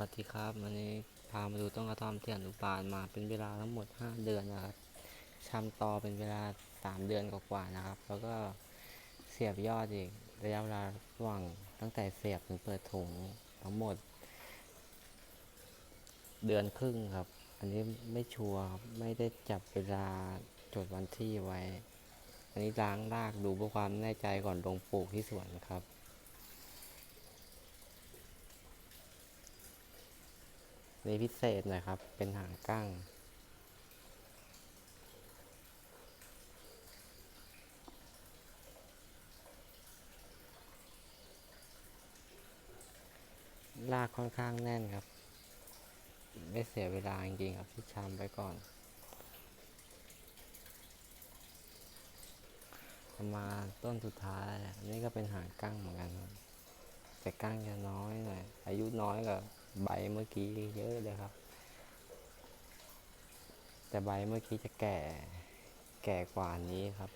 วัสดีครับวันนี้พามาดูต้นกระท่อมที่อนุบาลมาเป็นเวลาทั้งหมด 5 เดือนนะครับชำตอเป็นเวลา 3 เดือนกว่าๆนะครับ แล้วก็เสียบยอดอีกระยะเวลาระหว่างตั้งแต่เสียบถึงเปิดถุงทั้งหมด เดือนครึ่งครับ อันนี้ไม่ชัวร์ครับไม่ได้จับเวลาจดวันที่ไว้ อันนี้ล้างรากดูเพื่อความแน่ใจก่อนลงปลูกที่สวนครับ นี่พิเศษหน่อยครับ เป็นหางกั้ง ลากค่อนข้างแน่นครับ ไม่เสียเวลาจริงๆครับที่ชำไปก่อนมาต้นสุดท้ายอันนี้ก็เป็นหางกั้งเหมือนกันครับแต่กั้งจะน้อยหน่อยอายุน้อยกว่า ใบเมื่อกี้เยอะเลยครับ แต่ใบเมื่อกี้จะแก่แก่กว่านี้ครับ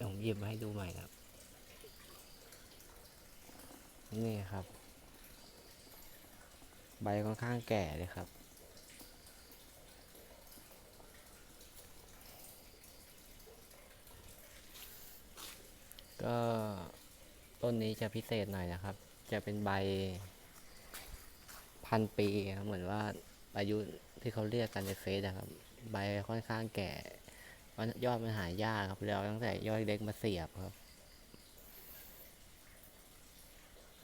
ผมหยิบมาให้ดูใหม่ครับ นี่ครับ ใบค่อนข้างแก่เลยครับก็ต้นนี้จะพิเศษหน่อยนะครับ จะเป็นใบพันปีครับเหมือนว่าอายุที่เขาเรียกกันในเฟซนะครับ ใบค่อนข้างแก่ยอดมันหายากครับแล้วตั้งแต่ยอดเล็กมาเสียบครับ